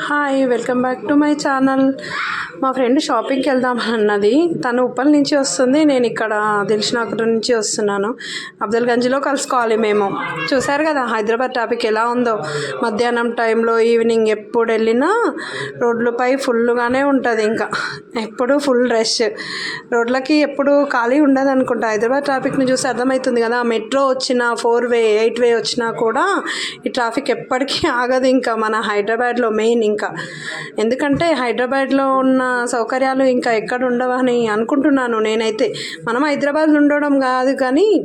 Hi welcome back to my channel మా friend షాపింగ్కి వెళ్దాం అన్నది. తను ఉప్పల్ నుంచి వస్తుంది నేను ఇక్కడ దిల్షునగర్ నుంచి వస్తున్నాను. అబ్దుల్గంజ్లో కలుసుకోవాలి మేము. చూశారు కదా హైదరాబాద్ ట్రాఫిక్ ఎలా ఉందో. మధ్యాహ్నం టైంలో ఈవినింగ్ ఎప్పుడు వెళ్ళినా రోడ్లపై ఫుల్గానే ఉంటుంది ఇంకా. ఎప్పుడు ఫుల్ రష్ రోడ్లకి ఎప్పుడు ఖాళీ ఉండదు అనుకుంటా. హైదరాబాద్ ట్రాఫిక్ని చూసి అర్థమవుతుంది కదా మెట్రో వచ్చినా ఫోర్ వే ఎయిట్ వే వచ్చినా కూడా ఈ ట్రాఫిక్ ఎప్పటికీ ఆగదు ఇంకా. మన హైదరాబాద్లో మెయిన్ ఇంకా. ఎందుకంటే హైదరాబాద్లో ఉన్న సౌకర్యాలు ఇంకా ఎక్కడ ఉండవని అనుకుంటున్నాను నేనైతే. మనం హైదరాబాద్లో ఉండడం కాదు కానీ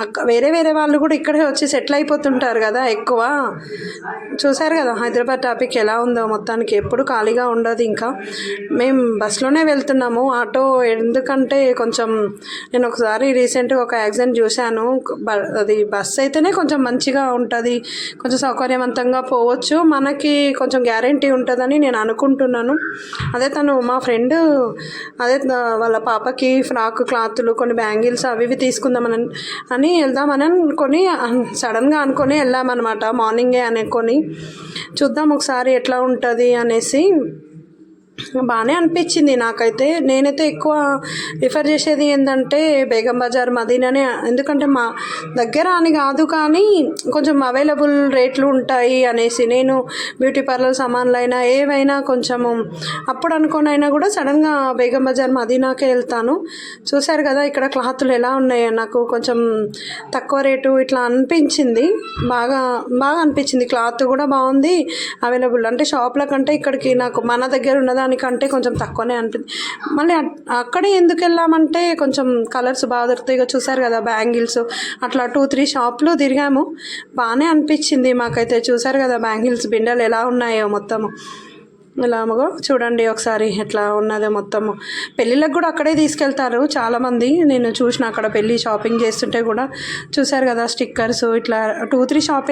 అక్క వేరే వేరే వాళ్ళు కూడా ఇక్కడే వచ్చి సెటిల్ అయిపోతుంటారు కదా ఎక్కువ. చూశారు కదా హైదరాబాద్ టాపిక్ ఎలా ఉందో మొత్తానికి. ఎప్పుడు ఖాళీగా ఉండదు ఇంకా. మేము బస్సులోనే వెళ్తున్నాము. ఆటో ఎందుకంటే కొంచెం నేను ఒకసారి రీసెంట్గా ఒక యాక్సిడెంట్ చూశాను. బ- అది బస్ అయితేనే కొంచెం మంచిగా ఉంటుంది. కొంచెం సౌకర్యవంతంగా పోవచ్చు. మనకి కొంచెం గ్యారంటీ ఉంటుందని నేను అనుకుంటున్నాను. అదే తను మా ఫ్రెండ్ అదే వాళ్ళ పాపకి ఫ్రాక్ క్లాత్లు కొన్ని బ్యాంగిల్స్ అవి ఇవి తీసుకుందామని అని వెళ్దామని అనుకొని సడన్గా అనుకొని వెళ్ళామన్నమాట. మార్నింగే అనుకొని. చూద్దాం ఒకసారి ఎట్లా ఉంటుంది అనేసి. బాగానే అనిపించింది నాకైతే. నేనైతే ఎక్కువ రిఫర్ చేసేది ఏంటంటే బేగం బజార్ మదీనానే. ఎందుకంటే మా దగ్గర అని కాదు కానీ కొంచెం అవైలబుల్ రేట్లు ఉంటాయి అనేసి నేను బ్యూటీ పార్లర్ సామాన్లు అయినా ఏవైనా కొంచెము అప్పుడు అనుకోనైనా కూడా సడన్గా బేగం బజార్ మదీనాకే వెళ్తాను. చూశారు కదా ఇక్కడ క్లాతులు ఎలా ఉన్నాయో. నాకు కొంచెం తక్కువ రేటు ఇట్లా అనిపించింది. బాగా బాగా అనిపించింది. క్లాత్ కూడా బాగుంది అవైలబుల్ అంటే షాప్ల కంటే ఇక్కడికి నాకు మన దగ్గర దానికంటే కొంచెం తక్కువనే అనిపింది మళ్ళీ అక్కడే ఎందుకు వెళ్ళామంటే కొంచెం కలర్స్ బాగా దొరుకుతాయి చూసారు కదా బ్యాంగిల్స్. అట్లా టూ త్రీ షాప్లు తిరిగాము. బాగానే అనిపించింది మాకైతే. చూసారు కదా బ్యాంగిల్స్ బిండలు ఎలా ఉన్నాయో మొత్తము. ఇలాగో చూడండి ఒకసారి ఎట్లా ఉన్నదో మొత్తము. పెళ్ళిళ్ళకి కూడా అక్కడే తీసుకెళ్తారు చాలామంది. నేను చూసిన అక్కడ పెళ్ళి షాపింగ్ చేస్తుంటే కూడా చూసారు కదా స్టిక్కర్స్ ఇట్లా టూ త్రీ షాపే